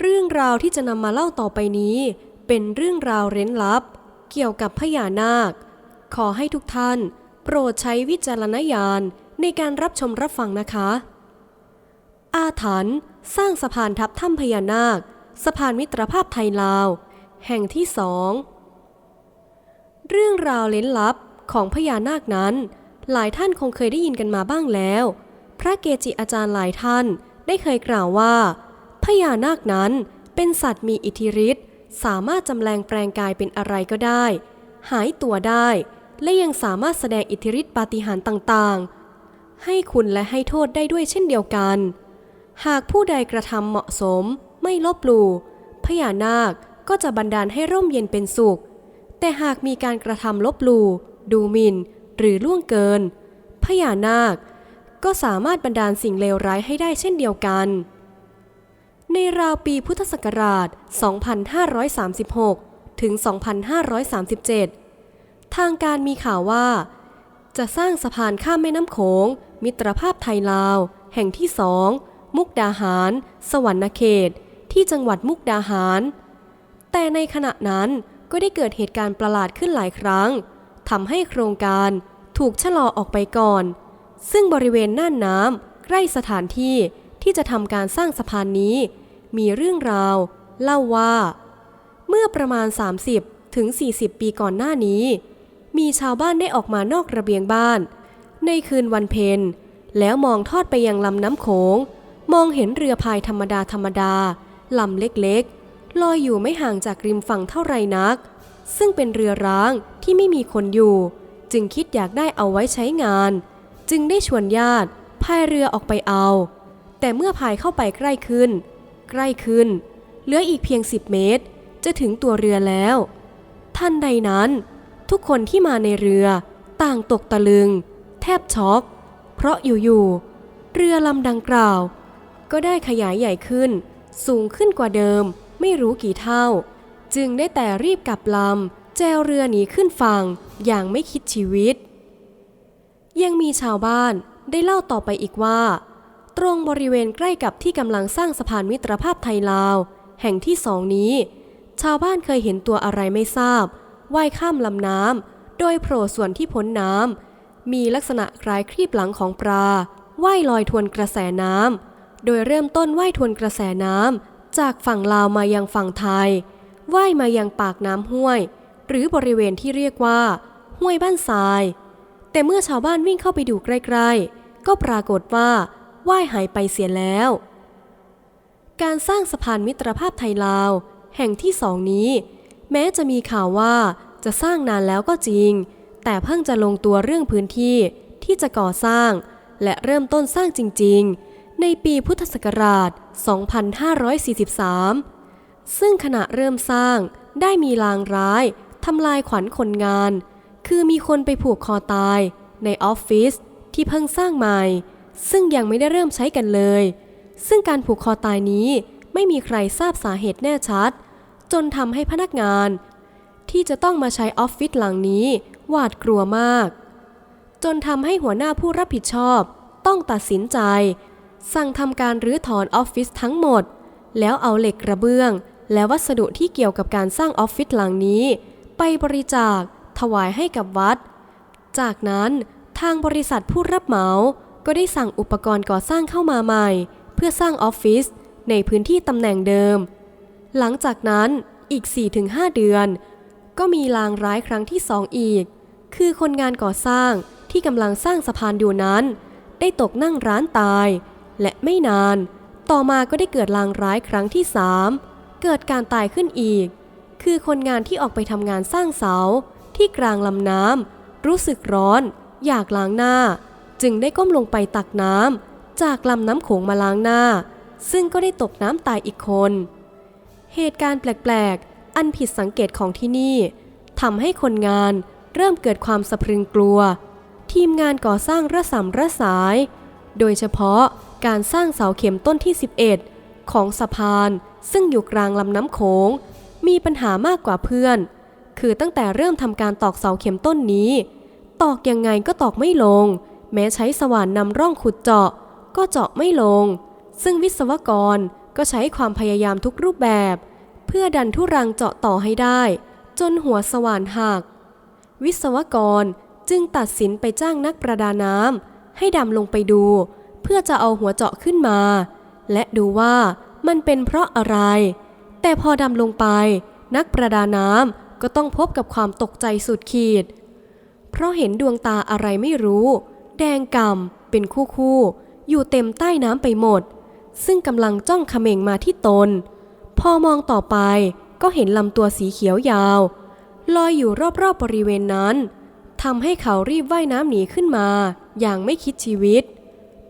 เรื่องราวที่จะนำมาเล่าต่อไปนี้ เป็นเรื่องราวเร้นลับ เกี่ยวกับพญานาค ขอให้ทุกท่าน โปรดใช้วิจารณญาณในการรับชมรับฟังนะคะ อาถรรพ์สร้างสะพานทับถ้ำพญานาค สะพานมิตรภาพไทยลาว แห่งที่สอง เรื่องราวเล้นลับของพญานาคนั้น หลายท่านคงเคยได้ยินกันมาบ้างแล้ว พระเกจิอาจารย์หลายท่านได้เคยกล่าวว่า พญานาคนั้นเป็นสัตว์มีอิทธิฤทธิ์สามารถจำแรงแปลงกายเป็นอะไรก็ได้ หายตัวได้ และยังสามารถแสดงอิทธิฤทธิปาฏิหาริย์ต่างๆ ให้คุณและให้โทษได้ด้วยเช่นเดียวกัน หากผู้ใดกระทำเหมาะสม ไม่ลบหลู่พญานาคก็จะบันดาลให้ร่มเย็นเป็นสุข แต่หากมีการกระทำลบหลู่ดูหมิ่น หรือล่วงเกินพญานาคก็สามารถบันดาลสิ่งเลวร้ายให้ได้เช่นเดียวกัน ในราวปีพุทธศักราช 2536 ถึง 2537 ทางการมีข่าวว่า จะสร้างสะพานข้ามแม่น้ำโขง มิตรภาพไทยลาว แห่งที่สอง มุกดาหาร สวรรณเขต ที่จังหวัดมุกดาหาร แต่ในขณะนั้นก็ได้เกิดเหตุการณ์ประหลาดขึ้นหลายครั้งทำให้โครงการถูกชะลอออกไปก่อน ซึ่งบริเวณน่านน้ำใกล้สถานที่ ที่จะทำการสร้างสะพานนี้ มีเรื่องราว เล่าว่า เมื่อประมาณ 30 ถึง 40 ปีก่อนหน้านี้ มีชาวบ้านได้ออกมานอกระเบียงบ้าน ในคืนวันเพ็ญแล้วมองทอดไปยังลำน้ำโขง มองเห็นเรือพายธรรมดาธรรมดาลำเล็กๆ ลอยอยู่ไม่ห่างจากริมฝั่งเท่าไรนัก ซึ่งเป็นเรือร้างที่ไม่มีคนอยู่ จึงคิดอยากได้เอาไว้ใช้งาน จึงได้ชวนญาติพายเรือออกไปเอา แต่เมื่อพายเข้าไปใกล้ขึ้น ใกล้ขึ้น เหลืออีกเพียง10เมตร จะถึงตัวเรือแล้วทันใดนั้น ทุกคนที่มาในเรือต่างตกตะลึง แทบช็อก เพราะอยู่ๆเรือลำดังกล่าว ก็ได้ขยายใหญ่ขึ้น สูงขึ้นกว่าเดิม ไม่รู้กี่เท่า จึงได้แต่รีบกลับลำแจวเรือหนีขึ้นฝั่งอย่างไม่คิดชีวิต ยังมีชาวบ้านได้เล่าต่อไปอีกว่า ตรงบริเวณใกล้กับที่กำลังสร้างสะพานมิตรภาพไทยลาว แห่งที่สองนี้ ชาวบ้านเคยเห็นตัวอะไรไม่ทราบว่ายข้ามลำน้ำโดยโผล่ส่วนที่พ้นน้ำมีลักษณะคล้ายครีบหลังของปลาว่ายลอยทวนกระแสน้ำโดยเริ่มต้นว่ายทวนกระแสน้ำจากฝั่งลาวมายังฝั่งไทยว่ายมายังปากน้ำห้วย หรือบริเวณที่เรียกว่า ห้วยบ้านทราย แต่เมื่อชาวบ้านวิ่งเข้าไปดูใกล้ ๆ ก็ปรากฏว่า ว่ายหายไปเสียแล้ว การสร้างสะพานมิตรภาพไทยลาว แห่งที่สองนี้ แม้จะมีข่าวว่าจะสร้างนานแล้วก็จริง แต่เพิ่งจะลงตัวเรื่องพื้นที่ที่จะก่อสร้าง และเริ่มต้นสร้างจริง ๆ ในปีพุทธศักราช 2543 ซึ่งขณะเริ่มสร้างได้มีลางร้ายทำลายขวัญคนงาน คือมีคนไปผูกคอตายในออฟฟิศที่เพิ่งสร้างใหม่ ซึ่งยังไม่ได้เริ่มใช้กันเลย ซึ่งการผูกคอตายนี้ไม่มีใครทราบสาเหตุแน่ชัด จนทำให้พนักงาน ที่จะต้องมาใช้ออฟฟิศหลังนี้หวาดกลัวมาก จนทำให้หัวหน้าผู้รับผิดชอบต้องตัดสินใจ สั่งทำการรื้อถอนออฟฟิศทั้งหมด แล้วเอาเหล็กกระเบื้อง และวัสดุที่เกี่ยวกับการสร้างออฟฟิศหลังนี้ ไปบริจาคถวายให้กับวัด จากนั้นทางบริษัทผู้รับเหมา ก็ได้สั่งอุปกรณ์ก่อสร้างเข้ามาใหม่ เพื่อสร้างออฟฟิศในพื้นที่ตำแหน่งเดิม หลังจากนั้นอีก 4-5 เดือน ก็มีลางร้ายครั้งที่สองอีก คือคนงานก่อสร้างที่กำลังสร้างสะพานอยู่นั้น ได้ตกนั่งร้านตาย และไม่นาน ต่อมาก็ได้เกิดลางร้ายครั้งที่สามเกิดการตายขึ้นอีก คือคนงานที่ออกไปทำงานสร้างเสาที่กลางลำน้ำรู้สึกร้อน อยากล้างหน้า จึงได้ก้มลงไปตักน้ำจากลำน้ำโขงมาล้างหน้า ซึ่งก็ได้ตกน้ำตายอีกคน เหตุการณ์แปลกๆ อันผิดสังเกตของที่นี่ทำให้คนงานเริ่มเกิดความสะพรึงกลัว ทีมงานก่อสร้างระสำระสาย โดยเฉพาะการสร้างเสาเข็มต้นที่ 11 ของสะพานซึ่งอยู่กลางลำน้ำโขง มีปัญหามากกว่าเพื่อน คือตั้งแต่เริ่มทำการตอกเสาเข็มต้นนี้ ตอกยังไงก็ตอกไม่ลง แม้ใช้สว่านนำร่องขุดเจาะ ก็เจาะไม่ลง ซึ่งวิศวกรก็ใช้ความพยายามทุกรูปแบบ เพื่อดันทุรังเจาะต่อให้ได้ จนหัวสว่านหัก วิศวกรจึงตัดสินไปจ้างนักประดาน้ำให้ดำลงไปดู เพื่อจะเอาหัวเจาะขึ้นมา และดูว่ามันเป็นเพราะอะไร แต่พอดำลงไป นักประดาน้ำก็ต้องพบกับความตกใจสุดขีด เพราะเห็นดวงตาอะไรไม่รู้ แดงกำเป็นคู่คู่อยู่เต็มใต้น้ำไปหมด ซึ่งกำลังจ้องเขม่งมาที่ตน พอมองต่อไปก็เห็นลำตัวสีเขียวยาว ลอยอยู่รอบๆบบริเวณนั้นทำให้เขารีบว่ายน้ำหนีขึ้นมา อย่างไม่คิดชีวิต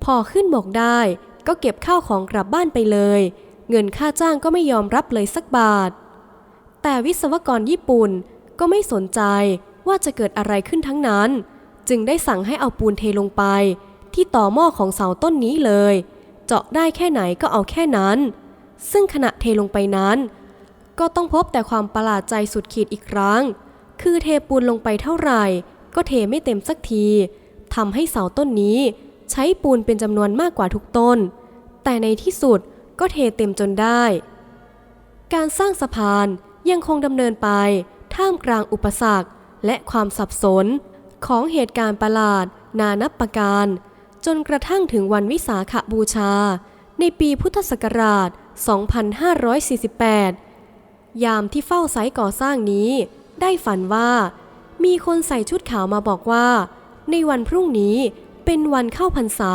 พอขึ้นบกได้ก็เก็บข้าวของกลับบ้านไปเลย เงินค่าจ้างก็ไม่ยอมรับเลยสักบาท แต่วิศวกรญี่ปุ่นก็ไม่สนใจว่าจะเกิดอะไรขึ้นทั้งนั้น จึงได้สั่งให้เอาปูนเทลงไป ที่ต่อหม้อของเสาต้นนี้เลย เจาะได้แค่ไหนก็เอาแค่นั้น ซึ่งขณะเทลงไปนั้น ก็ต้องพบแต่ความประหลาดใจสุดขีดอีกครั้ง คือเทปูนลงไปเท่าไหร่ ก็เทไม่เต็มสักทีทำให้เสาต้นนี้ ใช้ปูนเป็นจำนวนมากกว่าทุกต้น แต่ในที่สุดก็เทเต็มจนได้ การสร้างสะพานยังคงดำเนินไปท่ามกลางอุปสรรคและความสับสน ของเหตุการณ์ประหลาด นานับประการ จนกระทั่งถึงวันวิสาขบูชา ในปีพุทธศักราช 2548 ยามที่เฝ้าไซต์ก่อสร้างนี้ ได้ฝันว่า มีคนใส่ชุดขาวมาบอกว่า ในวันพรุ่งนี้เป็นวันเข้าพรรษา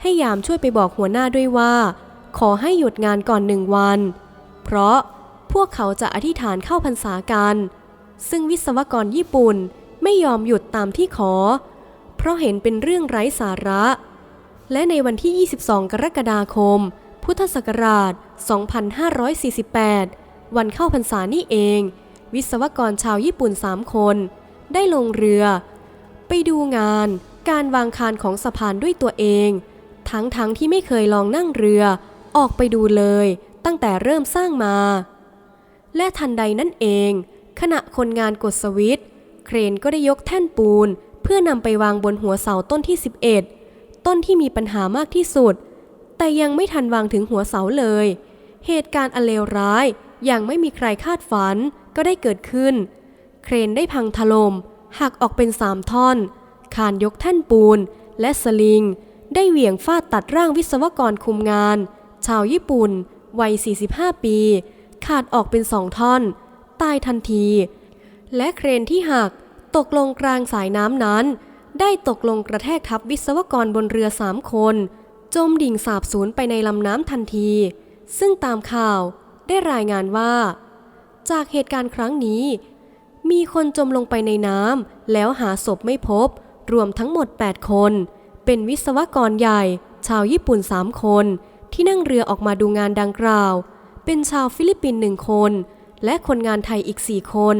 ให้ยามช่วยไปบอกหัวหน้าด้วยว่า ขอให้หยุดงานก่อนหนึ่งวัน เพราะพวกเขาจะอธิษฐานเข้าพรรษากัน ซึ่งวิศวกรญี่ปุ่น ไม่ยอมหยุดตามที่ขอ เพราะเห็นเป็นเรื่องไร้สาระ และในวันที่ 22 กรกฎาคม พุทธศักราช 2548 วันเข้าพรรษานี่เอง วิศวกรชาวญี่ปุ่น 3 คน ได้ลงเรือ ไปดูงานการวางคานของสะพานด้วยตัวเอง ทั้งๆทที่ไม่เคยลองนั่งเรือ ออกไปดูเลย ตั้งแต่เริ่มสร้างมา และทันใดนั่นเอง ขณะคนงานกดสวิตช์ เครนก็ได้ยกแท่นปูน เพื่อนำไปวางบนหัวเสาต้นที่ 11 ต้นที่มีปัญหามากที่สุด แต่ยังไม่ทันวางถึงหัวเสาเลย เหตุการณ์อันเลวร้ายอย่างไม่มีใครคาดฝันก็ได้เกิดขึ้น เครนได้พังถลม่มหักออกเป็นสามท่อน คานยกแท่นปูน และสลิง ได้เหวี่ยงฟาดตัดร่างวิศวกรคุมงาน ชาวญี่ปุ่น วัย 45 ปี ขาดออกเป็นสองท่อน ตายทันที และเครนที่หักตกลงกลางสายน้ำนั้น ได้ตกลงกระแทกทับวิศวกรบนเรือสามคน จมดิ่งสาบสูญไปในลำน้ำทันที ซึ่งตามข่าวได้รายงานว่า จากเหตุการณ์ครั้งนี้ มีคนจมลงไปในน้ำแล้วหาศพไม่พบ รวมทั้งหมด 8 คน เป็นวิศวกรใหญ่ ชาวญี่ปุ่น 3 คน ที่นั่งเรือออกมาดูงานดังกล่าว เป็นชาวฟิลิปปินส์หนึ่งคน และคนงานไทยอีก 4 คน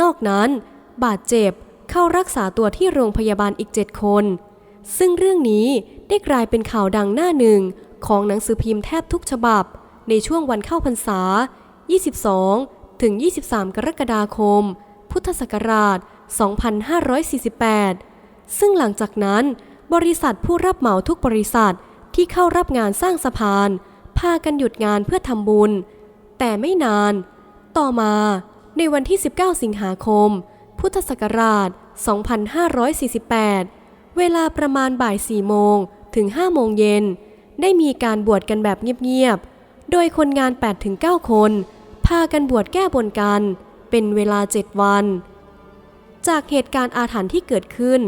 นอกนั้น บาดเจ็บเข้ารักษาตัวที่โรงพยาบาลอีก7คน ซึ่งเรื่องนี้ได้กลายเป็นข่าวดังหน้าหนึ่งของหนังสือพิมพ์แทบทุกฉบับ ในช่วงวันเข้าพรรษา 22 ถึง 23 กรกฎาคม พุทธศักราช 2548 ซึ่งหลังจากนั้น บริษัทผู้รับเหมาทุกบริษัทที่เข้ารับงานสร้างสะพาน พากันหยุดงานเพื่อทำบุญ แต่ไม่นาน ต่อมา ในวันที่ 19 สิงหาคม พุทธศักราช 2548 เวลาประมาณบ่าย4โมงถึง5โมงเย็น ได้มีการบวชกันแบบเงียบๆ โดยคนงาน 8-9 คน พากันบวชแก้บนกัน เป็นเวลา 7 วัน จากเหตุการณ์อาถรรพ์ที่เกิดขึ้น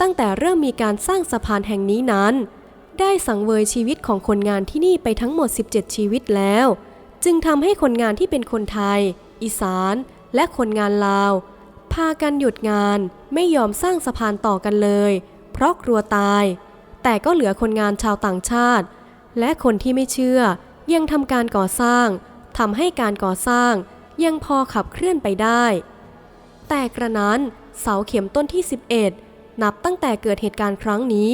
ตั้งแต่เริ่มมีการสร้างสะพานแห่งนี้นั้น ได้สังเวยชีวิตของคนงานที่นี่ไปทั้งหมด 17 ชีวิตแล้ว จึงทำให้คนงานที่เป็นคนไทย อีสานและคนงานลาว พากันหยุดงานไม่ยอมสร้างสะพานต่อกันเลย เพราะกลัวตาย แต่ก็เหลือคนงานชาวต่างชาติ และคนที่ไม่เชื่อยังทำการก่อสร้างทำให้การก่อสร้างยังพอขับเคลื่อนไปได้ แต่กระนั้นเสาเข็มต้นที่ 11 นับตั้งแต่เกิดเหตุการณ์ครั้งนี้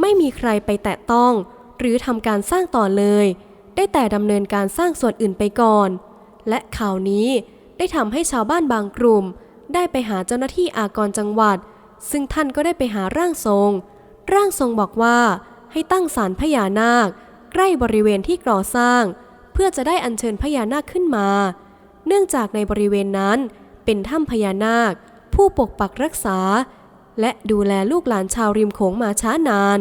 ไม่มีใครไปแตะต้อง หรือทำการสร้างต่อเลย ได้แต่ดำเนินการสร้างส่วนอื่นไปก่อน และข่าวนี้ได้ทำให้ชาวบ้านบางกลุ่ม ได้ไปหาเจ้าหน้าที่อากรจังหวัด ซึ่งท่านก็ได้ไปหาร่างทรง ร่างทรงบอกว่าให้ตั้งศาลพญานาค ใกล้บริเวณที่ก่อสร้าง เพื่อจะได้อัญเชิญพญานาคขึ้นมา เนื่องจากในบริเวณนั้นเป็นถ้ำพญานาค ผู้ปกปักรักษา และดูแลลูกหลานชาวริมโขงมาช้านาน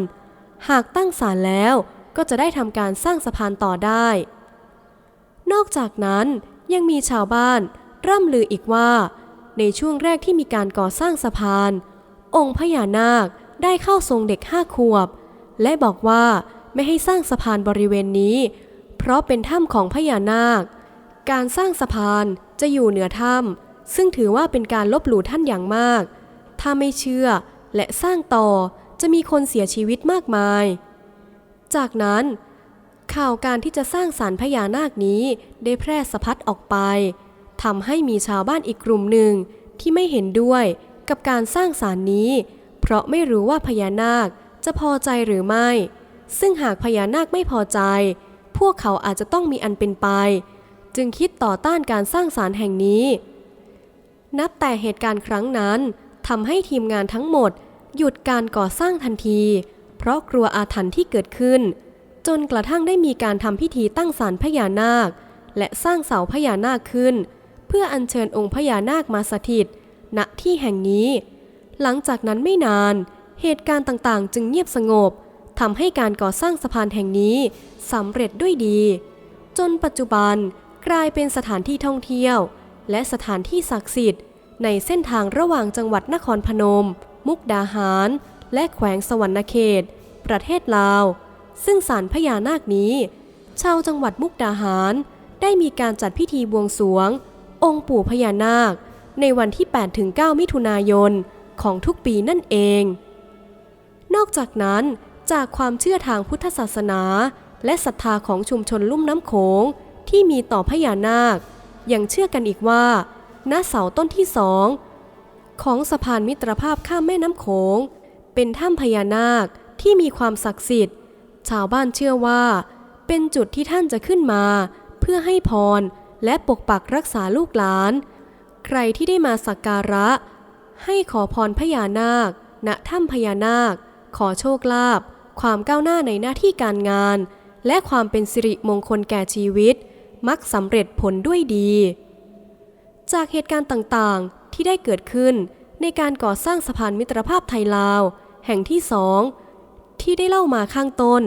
หากตั้งศาลแล้วก็จะได้ทำการสร้างสะพานต่อได้ นอกจากนั้น ยังมีชาวบ้าน ร่ำลืออีกว่า ในช่วงแรกที่มีการก่อสร้างสะพาน องค์พญานาคได้เข้าทรงเด็กห้าขวบ และบอกว่าไม่ให้สร้างสะพานบริเวณนี้ เพราะเป็นถ้ำของพญานาค การสร้างสะพานจะอยู่เหนือถ้ำซึ่งถือว่าเป็นการลบหลู่ท่านอย่างมาก ถ้าไม่เชื่อและสร้างต่อจะมีคนเสียชีวิตมากมาย จากนั้น ข่าวการที่จะสร้างสารพญานาคนี้ได้แพร่สะพัดออกไปทำให้มีชาวบ้านอีกกลุ่มหนึ่งที่ไม่เห็นด้วยกับการสร้างสารนี้ เพราะไม่รู้ว่าพญานาคจะพอใจหรือไม่ ซึ่งหากพญานาคไม่พอใจ พวกเขาอาจจะต้องมีอันเป็นไป จึงคิดต่อต้านการสร้างสารแห่งนี้ นับแต่เหตุการณ์ครั้งนั้นทำให้ทีมงานทั้งหมด หยุดการก่อสร้างทันที เพราะกลัวอาถรรพ์ที่เกิดขึ้น จนกระทั่งได้มีการทำพิธีตั้งศาลพญานาค และสร้างเสาพญานาคขึ้น เพื่ออัญเชิญองค์พญานาคมาสถิต ณที่แห่งนี้ หลังจากนั้นไม่นาน เหตุการณ์ต่างๆ จึงเงียบสงบทำให้การก่อสร้างสะพานแห่งนี้สำเร็จด้วยดี จนปัจจุบันกลายเป็นสถานที่ท่องเที่ยว และสถานที่ศักดิ์สิทธิ์ ในเส้นทางระหว่างจังหวัดนครพนม มุกดาหาร และแขวงสวรรณเขต ประเทศลาว ซึ่งศาลพญานาคนี้ ชาวจังหวัดมุกดาหาร ได้มีการจัดพิธีบวงสรวง องค์ปู่พญานาค ในวันที่ 8-9 มิถุนายนของทุกปีนั่นเอง นอกจากนั้นจากความเชื่อทางพุทธศาสนา และศรัทธาของชุมชนลุ่มน้ำโขงที่มีต่อพญานาค ยังเชื่อกันอีกว่า ณเสาต้นที่สองของสะพานมิตรภาพข้ามแม่น้ำโขง เป็นถ้ำพญานาคที่มีความศักดิ์สิทธิ์ ชาวบ้านเชื่อว่า เป็นจุดที่ท่านจะขึ้นมา เพื่อให้พรและปกปักรักษาลูกหลาน ใครที่ได้มาสักการะ ให้ขอพรพญานาค ณถ้ำพญานาค ขอโชคลาภความก้าวหน้าในหน้าที่การงาน และความเป็นสิริมงคลแก่ชีวิต มักสำเร็จผลด้วยดี จากเหตุการณ์ต่างๆที่ได้เกิดขึ้นในการก่อสร้างสะพานมิตรภาพไทยลาว แห่งที่สอง ที่ได้เล่ามาข้างต้น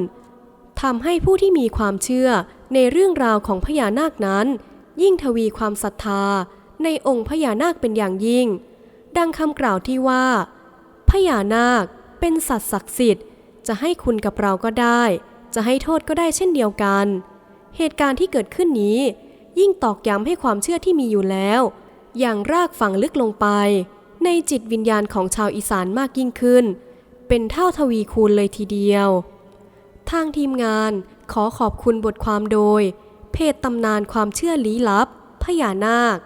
ทำให้ผู้ที่มีความเชื่อในเรื่องราวของพญานาคนั้น ยิ่งทวีความศรัทธาในองค์พญานาคเป็นอย่างยิ่ง ดังคำกล่าวที่ว่า พญานาคเป็นสัตว์ศักดิ์สิทธิ์ จะให้คุณกับเราก็ได้ จะให้โทษก็ได้เช่นเดียวกัน เหตุการณ์ที่เกิดขึ้นนี้ ยิ่งตอกย้ำให้ความเชื่อที่มีอยู่แล้ว อย่างรากฝังลึกลงไป ในจิตวิญญาณของชาวอีสานมากยิ่งขึ้น เป็นเท่าทวีคูณเลยทีเดียว ทางทีมงานขอขอบคุณบทความโดย เพจตำนานความเชื่อลี้ลับ พญานาค